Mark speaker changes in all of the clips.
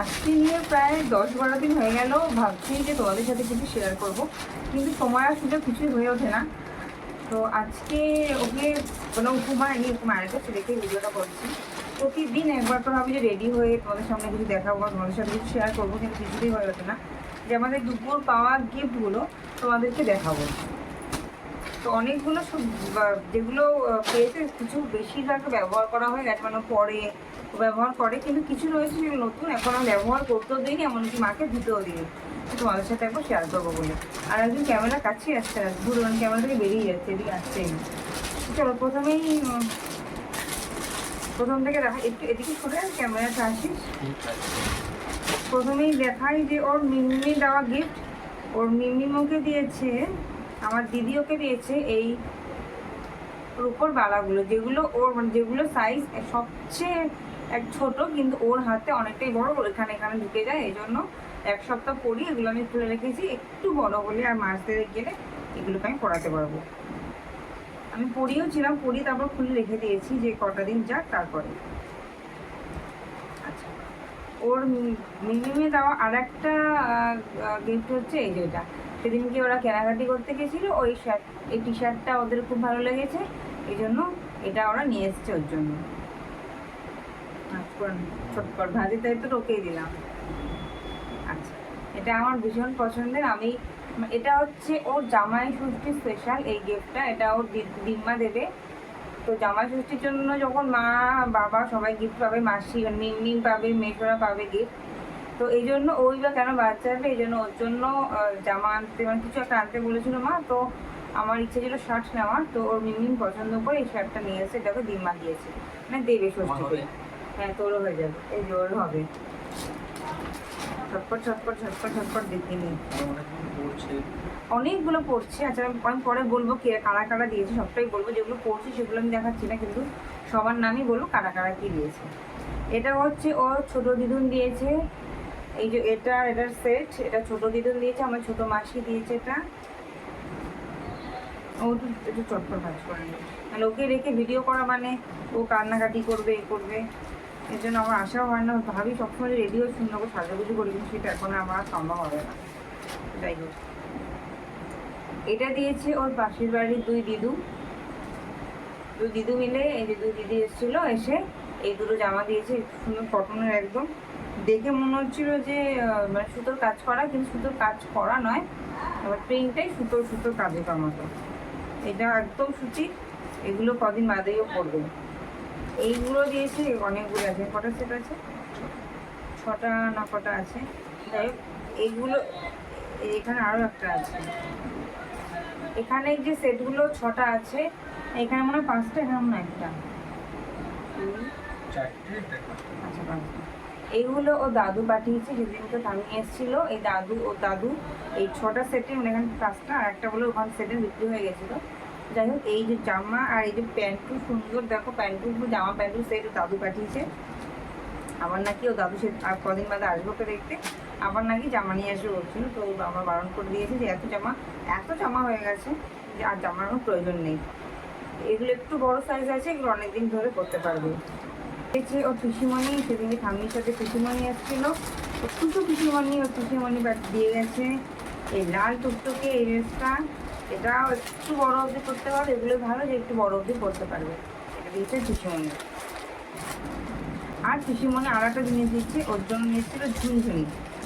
Speaker 1: আজকে নিয়ে প্রায় দশ বারো দিন হয়ে গেল। ভাবছি যে তোমাদের সাথে কিছু শেয়ার করব। কিন্তু সময় আর সুযোগ কিছুই হয়ে ওঠে না। তো আজকে ওকে কোনো উপমা এনে উপমা আনতে সে দেখে ভিডিওটা করছি। প্রতিদিন একবার তো ভাবি যে রেডি হয়ে তোমাদের সামনে কিছু দেখাবো তোমাদের সাথে কিছু শেয়ার করব, কিন্তু কিছুতেই হয়ে ওঠে না। যে আমাদের দুপুর পাওয়া গিফটগুলো তোমাদেরকে দেখাবো। তো অনেকগুলো যেগুলো পেয়েছে, কিছু বেশিরভাগ ব্যবহার করা হয় গেছে। মানে পরে ব্যবহার করে, কিন্তু কিছু রয়েছে যেগুলো নতুন, এখন আমি ব্যবহার করতেও দিইনি, এমনকি মাকে ধুতেও দিই তোমাদের সাথে একবার শেয়ার করব বলে। আর একজন ক্যামেরা কাছেই আসছে না মানে ক্যামেরা থেকে বেরিয়ে যাচ্ছে, এদিকে আসছেই চলো, প্রথমেই প্রথম থেকে দেখা, একটু এদিকে সরে ক্যামেরাটা আসিস। প্রথমেই দেখাই যে ওর মিমি দেওয়া গিফট ওর মিমিমোকে দিয়েছে, আমার দিদি ওকে দিয়েছে এই রূপোর বালাগুলো, যেগুলো ওর মানে যেগুলো সাইজ সবচেয়ে এক ছোট, কিন্তু ওর হাতে অনেকটাই বড় এখানে এখানে ঢুকে যায় এই জন্য এক সপ্তাহ পরি এগুলো আমি খুলে রেখেছি, একটু বড় হলে আর মাছ দেড়েক গেলে এগুলোকে আমি পড়াতে পারব। আমি পড়িও ছিলাম পড়ি তারপর খুলে রেখে দিয়েছি যে কটা দিন যাক তারপরে। আচ্ছা ওর মিনিমে দেওয়া আর একটা গিফট হচ্ছে এই যেটা সেদিনকে ওরা কেনাকাটি করতে গেছিল, ওই শার্ট এই টি শার্টটা ওদের খুব ভালো লেগেছে এই জন্য এটা ওরা নিয়ে এসছে ওর জন্য। ছোটকট ভাজি তাই তো রোকেই দিলাম। আচ্ছা এটা আমার ভীষণ পছন্দের। আমি এটা হচ্ছে ওর জামাই ষষ্ঠী স্পেশাল এই গিফটটা এটা ওর দিম্মা দেবে। তো জামাই ষষ্ঠীর জন্য যখন মা বাবা সবাই গিফট পাবে মাসি মিমি পাবে মেশোরা পাবে গিফট তো এই জন্য ওই বা কেন বাচ্চা হবে এই জন্য ওর জন্য জামা আনতে মানে কিছু একটা আনতে বলেছিল মা। তো আমার ইচ্ছে ছিল শার্ট নেওয়ার। তো ওর মিমিন পছন্দ করে এই শার্টটা নিয়ে এসে এটাকে দিম্মা দিয়েছে। মানে দেবে ষষ্ঠীতে। হ্যাঁ তোরও হয়ে যাবে। এই জোর হবে। ছটপট ছটপট ছটপট ছটপট দেখে নিই অনেকগুলো পড়ছে আচ্ছা আমি পরে বলব কে, কারা কারা দিয়েছে, সবটাই বলব। যেগুলো পড়ছে, সেগুলো আমি দেখাচ্ছি না, কিন্তু সবার নামই বলব কারা কারা কি দিয়েছে। এটা হচ্ছে ও ছোট দিদুন দিয়েছে। এই যে এটা এটার সেট এটা ছোট দিদুন দিয়েছে, আমার ছোট মাসি দিয়েছে এটা। ও তো একটু চটপট কাজ করে। মানে ওকে রেখে ভিডিও করা মানে ও কান্নাকাটি করবে, এ করবে। এর জন্য আমার আশাও হয় না। ভাবি সবসময় রেডিও শুনে ওকে সাজাগুজি করি কিন্তু সেটা এখন আমার সম্ভব হবে না। যাই হোক। এটা দিয়েছে ওর পাশের বাড়ির দুই দিদু। দুই দিদু মিলে এই যে দুই দিদি এসেছিল, এসে এই দুটো জামা দিয়েছে সুন্দর কটনের একদম। দেখে মনে হচ্ছিল যে মানে সুতোর কাজ করা, কিন্তু সুতোর কাজ করা নয়। এবার প্রিন্টটাই সুতোর সুতোর কাজের কামাতো এটা একদম সুচি। এগুলো কদিন বাদেও পড়বে এইগুলো দিয়েছে অনেকগুলো আছে। কটা সেট আছে? ছটা না কটা আছে? যাই হোক এইগুলো এখানে আরও একটা আছে। এখানে যে সেটগুলো ছটা আছে এখানে মনে হয় পাঁচটা এখানে মনে হয় একটা। আচ্ছা পাঁচটা। এইগুলো ও দাদু পাঠিয়েছে যেদিনকে থামিয়ে এসেছিল। এই দাদু ও দাদু এই ছটা সেটে মানে এখানে পাঁচটা আর একটা বলে ওখানে সেটে বিক্রি হয়ে গেছিল। যাই হোক এই যে জামা আর এই যে প্যান্টু সুন্দর, দেখো প্যান্টু, জামা প্যান্টু সেট দাদু পাঠিয়েছে। আবার নাকি ও দাদু সে আর কদিন বাদে আসব তো দেখতে। আবার নাকি জামা নিয়ে আসবে বলছিল তো আমরা বারণ করে দিয়েছি যে এত জামা এত জামা হয়ে গেছে যে আর জামার কোনো প্রয়োজন নেই। এগুলো একটু বড় সাইজ আছে, এগুলো অনেকদিন ধরে করতে পারবে। দেখছি ও পিসিমণি, সেদিনকে ঠাম্মির সাথে পিসিমণি এসেছিল ও দুটো পিসিমণি ও পিসিমণি বাট দিয়ে গেছে। এই লাল টুকটুকে এই ড্রেসটা এটাও একটু বড় অবধি করতে পারবে এগুলো ভালো যে একটু বড় অবধি করতে পারবে। এটা দিয়েছে পিসিমণি আর পিসিমণি আর একটা জিনিস দিচ্ছে, ওর জন্য নিয়েছিল ঝুনঝুনি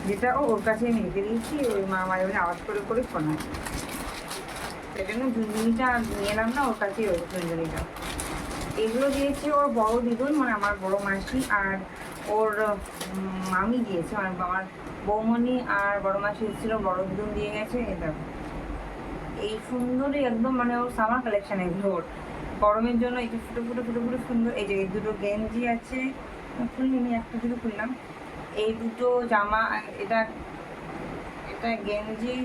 Speaker 1: যেটা ওর কাছে আমি দিয়েছি, ওই মা মাঝে মাঝে আওয়াজ করে করে শোনায়। সেই জন্য ঝুনঝুনিটা নিয়ে এলাম না, ওর কাছেই ওই ঝুনঝুনিটা এগুলো দিয়েছে ওর বড় দিদুন মানে আমার বড় মাসি, আর ওর মামি দিয়েছে মানে আমার বৌমণি আর বড় মাসি এসেছিল, বড় দিদুন দিয়ে গেছে, এটা। এই সুন্দরই একদম মানে ওর সামার কালেকশন এগুলো ওর গরমের জন্য এই যে ফুটো ফুটো ফুটো ফুটো সুন্দর, এই যে এই দুটো গেঞ্জি আছে খুলিনি একটা দুটো খুললাম। এই দুটো জামা, এটা এটা গেঞ্জি,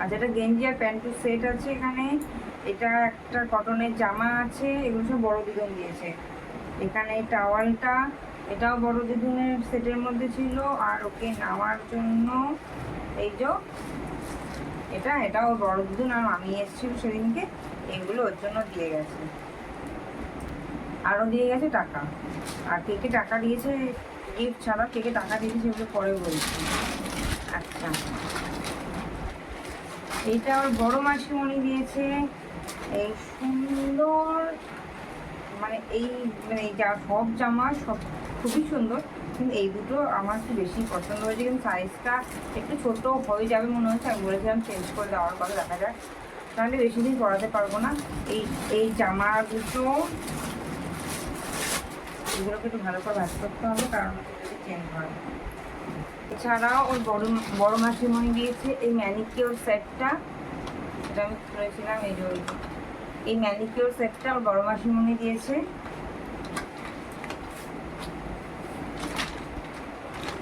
Speaker 1: আর যেটা গেঞ্জি আর প্যান্টু সেট আছে এখানে, এটা একটা কটনের জামা আছে, এগুলো সব বড় দিদুন দিয়েছে। এখানে এই টাওয়ালটা, এটাও বড় দিদুনের সেটের মধ্যে ছিল, আর ওকে নামার জন্য এই যে এটা, এটাও বড় দুজন আর আমি এসেছিল সেদিনকে, এগুলো ওর জন্য দিয়ে গেছে। আরও দিয়ে গেছে টাকা। আর কে কে টাকা দিয়েছে গিফট ছাড়া কে কে টাকা দিয়েছে সেগুলো পরে বলছি। আচ্ছা। এইটা আমার বড় মাসিমণি দিয়েছে। এই সুন্দর মানে এই মানে যা সব জামা সব খুবই সুন্দর, কিন্তু এই দুটো আমার একটু বেশি পছন্দ হয়েছে, কিন্তু সাইজটা একটু ছোট হয়ে যাবে মনে হচ্ছে, আমি বলেছিলাম চেঞ্জ করে দেওয়ার কথা, দেখা যাক তাহলে বেশি দিন পরাতে পারব না এই এই জামা দুটো, এগুলোকে একটু ভালো করে ভাজ করতে হবে, কারণ যদি চেঞ্জ হয় এছাড়াও ওর বড় বড় মাসিমণি দিয়েছে এই ম্যানিকিওর সেটটা এটা আমি করেছিলাম এই ওই যে। এই ম্যানিকিওর সেটটা ওর বড় মাসিমণি দিয়েছে।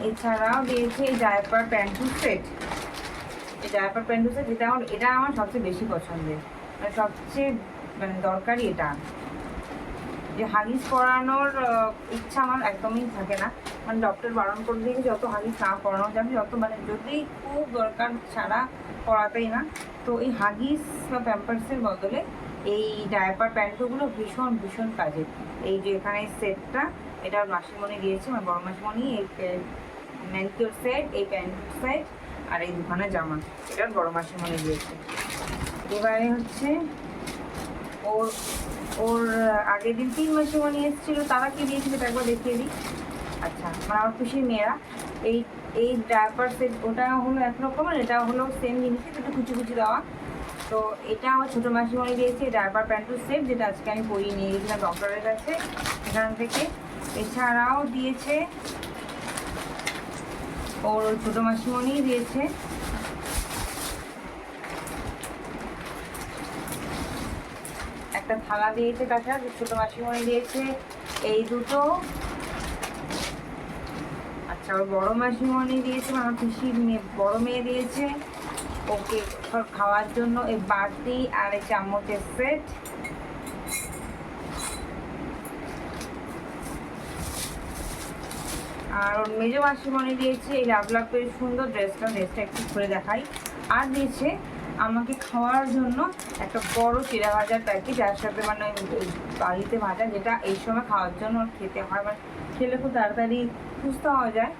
Speaker 1: এছাড়াও দিয়েছে এই ডায়াপার প্যান্টু সেট এই ডায়াপার প্যান্টু সেট যেটা আমার এটা আমার সবচেয়ে বেশি পছন্দের। মানে সবচেয়ে মানে দরকারি এটা। যে হাগিস পরানোর ইচ্ছা আমার একদমই থাকে না। মানে ডক্টর বারণ করে দিয়েছে যত হাগিস না পরানো যাবে, যত মানে যদি খুব দরকার ছাড়া পরাতেই না। তো এই হাগিস বা প্যাম্পার্সের বদলে এই ডায়াপার প্যান্টগুলো ভীষণ ভীষণ কাজের। এই যে এখানে সেটটা এটা মাসিমণি দিয়েছে, আমার বড় মাসিমণি, এই ম্যানিকিওর সেট এই প্যান্ট সেট আর এই দুখানা জামা, এটা বড় মাসিমণি দিয়েছে। এবারে হচ্ছে, ওর ওর আগের দিন তিন মাসে মনে এসেছিল, তারা কি দিয়েছিল একবার দেখিয়ে দিই। আচ্ছা মানে আমার খুশির মেয়েরা, এই এই ডায়াপার সেট ওটা হলো একরকম আর এটা হলো সেম জিনিসই, দুটো কুচি কুচি দেওয়া। তো এটা আমার ছোটো মাসিমণি দিয়েছে ডায়াপার প্যান্টু সেট যেটা আজকে আমি পরিয়ে নিয়ে গেছিলাম ডক্টরের কাছে, এখান থেকে। এছাড়াও দিয়েছে, ওর ছোটো মাসিমণি দিয়েছে। একটা থালা দিয়েছে কাঁচা ছোট মাসিমণি দিয়েছে, এই দুটো। আচ্ছা ওর বড় মাসিমণি দিয়েছে আমার পিসির মেয়ে, বড় মেয়ে দিয়েছে। ওকে খাওয়ার জন্য এই বাটি আর এই চামচের সেট। আর ওর মেজো মাসিমণি দিয়েছে এই লাভ লাভের সুন্দর ড্রেসটা ড্রেসটা একটু খুলে দেখাই। আর দিয়েছে আমাকে খাওয়ার জন্য একটা বড় চিড়া ভাজার প্যাকেট, যার সাথে মানে বাড়িতে ভাজা, যেটা এই সময় খাওয়ার জন্য খেতে হয় মানে খেলে খুব তাড়াতাড়ি সুস্থ হওয়া যায়।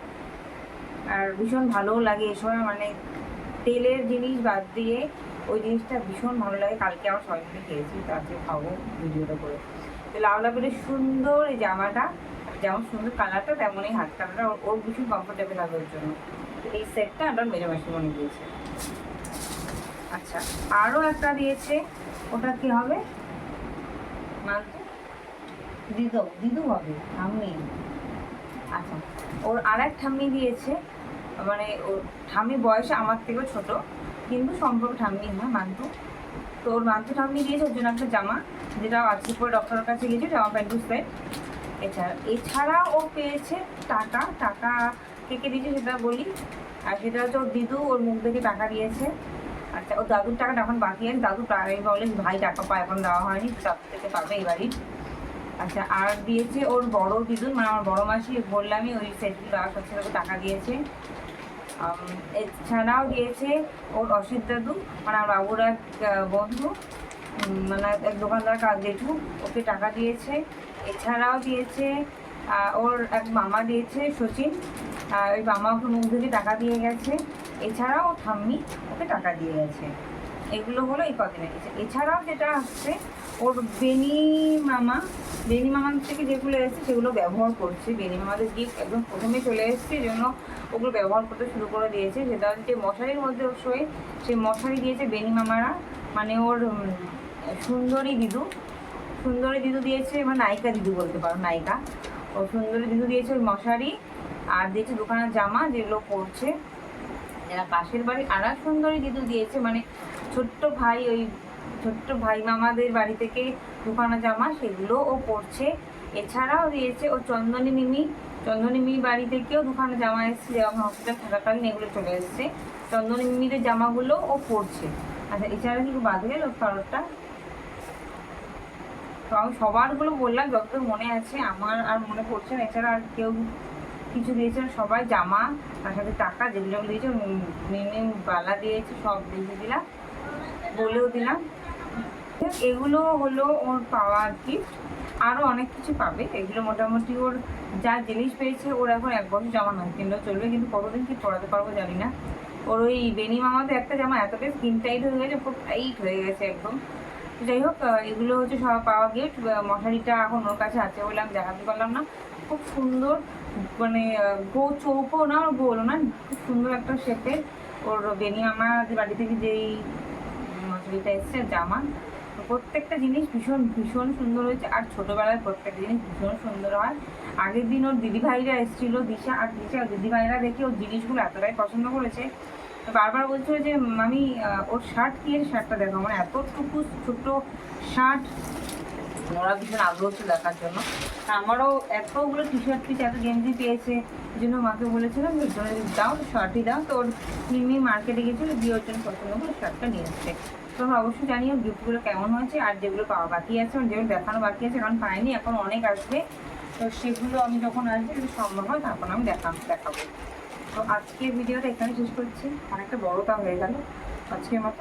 Speaker 1: আর ভীষণ ভালোও লাগে এই সময় মানে তেলের জিনিস বাদ দিয়ে ওই জিনিসটা ভীষণ ভালো লাগে। কালকে আমার সবাই মিলে খেয়েছি তো আজকে খাব ভিডিওটা করে। তো লাউ লাভের সুন্দর, এই জামাটা যেমন সুন্দর কালারটা, তেমনই হাত কালারটা। ওর- ভীষণ কমফোর্টেবল হবে ওর জন্য এই সেটটা আমার মেজো মনে দিয়েছে আচ্ছা আরও একটা দিয়েছে। ওটা কি হবে? মানতে দিদু দিদু হবে ঠাম্মি আচ্ছা ওর আর এক ঠাম্মি দিয়েছে। মানে ওর ঠাম্মি বয়সে আমার থেকেও ছোট, কিন্তু সম্পর্ক ঠাম্মি না মান্তু তো ওর মান্তু ঠাম্মি দিয়েছে ওর জন্য একটা জামা, যেটা আজকে পরে ডক্টরের কাছে গিয়েছে, জামা প্যান্টু সেট এছাড়া এছাড়া ও পেয়েছে টাকা টাকা কে কে দিয়েছে সেটা বলি। আর সেটা হচ্ছে ওর দিদু, ওর মুখ দেখে টাকা দিয়েছে। আচ্ছা ওর দাদুর টাকাটা এখন বাকি আছে। দাদু প্রায় বলে, ভাই, টাকা পায় এখন দেওয়া হয়নি তার থেকে পাবে বাড়ির আচ্ছা আর দিয়েছে ওর বড় দিদুন মানে আমার বড় মাসি বললামই ওই সেটগুলো সাথে ওকে টাকা দিয়েছে। এছাড়াও দিয়েছে ওর অসিত দাদু মানে আমার বাবুর এক বন্ধু মানে এক দোকানদার কাজ জেঠু, ওকে টাকা দিয়েছে। এছাড়াও দিয়েছে ওর এক মামা দিয়েছে সচিন আর ওই মামা ওকে মুখ থেকে টাকা দিয়ে গেছে। এছাড়াও ঠাম্মি ওকে টাকা দিয়ে গেছে। এগুলো হলো এই কদিনে এছাড়াও যেটা আসছে ওর বেনি মামা, বেনি মামার থেকে যেগুলো এসেছে সেগুলো ব্যবহার করছে। বেনি মামাদের গিফট একদম প্রথমে চলে এসেছে জন্য ওগুলো ব্যবহার করতে শুরু করে দিয়েছে। যেটা হচ্ছে মশারির মধ্যে ও শোয়ে সেই মশারি দিয়েছে বেনি মামারা। মানে ওর সুন্দরী দিদু। সুন্দরী দিদু দিয়েছে মানে নায়িকা দিদু বলতে পারো, নায়িকা। ও সুন্দরী দিদু দিয়েছে ওই মশারি, আর দিয়েছে দোকানের জামা যেগুলো পরছে। এরা পাশের বাড়ি আর সুন্দরী দিদু দিয়েছে মানে ছোট্ট ভাই ওই ছোট্ট ভাই মামাদের বাড়ি থেকে দুখানা জামা, সেগুলো ও পরছে। এছাড়াও দিয়েছে ও চন্দনী মিমি। চন্দনী মিমি বাড়ি থেকেও দুখানা জামা এসেছে যেমন হসপিটাল থাকাকালীন এগুলো চলে এসেছে। চন্দনী মিমিদের জামাগুলো ও পরছে। আচ্ছা এছাড়া কি বাদ গেল? কারোরটা? তো আমি সবারগুলো বললাম, যতদূর মনে আছে, আমার আর মনে পড়ছে না। এছাড়া আর কেউ কিছু দিয়েছে সবাই জামা, তার সাথে টাকা যেগুলো দিয়েছে মিনিম বালা দিয়েছে, সব দিয়ে দিলাম। বলেও দিলাম। এগুলো হলো ওর পাওয়া গিফট আরও অনেক কিছু পাবে। এগুলো মোটামুটি ওর যা জিনিস পেয়েছে ওর এখন এক বছর জামা নয় কিনলেও চলবে। কিন্তু কতদিন কি পড়াতে পারব জানি না। ওর ওই বেনি মামাতে একটা জামা এতটাই স্কিন টাইট হয়ে গেছে খুব টাইট হয়ে গেছে একদম। যাই হোক এগুলো হচ্ছে সব পাওয়া গিফট মশারিটা এখন ওর কাছে আছে বলে আমি দেখাতে পারলাম না। খুব সুন্দর মানে গো চৌকো না, ওর গোল না, খুব সুন্দর একটা শেপের ওর বেনি মামাদের বাড়ি থেকে যেই মশারিটা এসছে জামা। তো প্রত্যেকটা জিনিস ভীষণ ভীষণ সুন্দর হয়েছে। আর ছোটোবেলায় প্রত্যেকটা জিনিস ভীষণ সুন্দর হয়। আগের দিন ওর দিদিভাইরা এসেছিল দিশা আর দিশা দিদিভাইরা দেখে ওর জিনিসগুলো এতটাই পছন্দ করেছে। তো বারবার বলছিল যে আহ, ওর শার্ট কি এর শার্টটা দেখো? আমার এতটুকু ছোট শার্ট ওরা ভীষণ আগ্রহ ছিল দেখার জন্য। আমারও এতগুলো টি শার্ট পিস এত গেঞ্জি পেয়েছে। এই জন্য মাকে বলেছিলাম যে দাও শার্টই দাও। তো ওর মিমি মার্কেটে গেছিল দিয়ে ওর জন্য পছন্দ করে শার্টটা নিয়ে এসছে। তোমরা অবশ্যই জানিও গিফটগুলো কেমন হয়েছে আর যেগুলো পাওয়া বাকি আছে যেগুলো দেখানো বাকি আছে, কারণ পাইনি, এখন অনেক আসবে। তো সেগুলো আমি যখন আসবে, যদি সম্ভব হয় তখন আমি দেখা, দেখাবো। তো আজকের ভিডিওটা এখানে শেষ করছি। অনেকটা বড়টা হয়ে গেল আজকের মতো।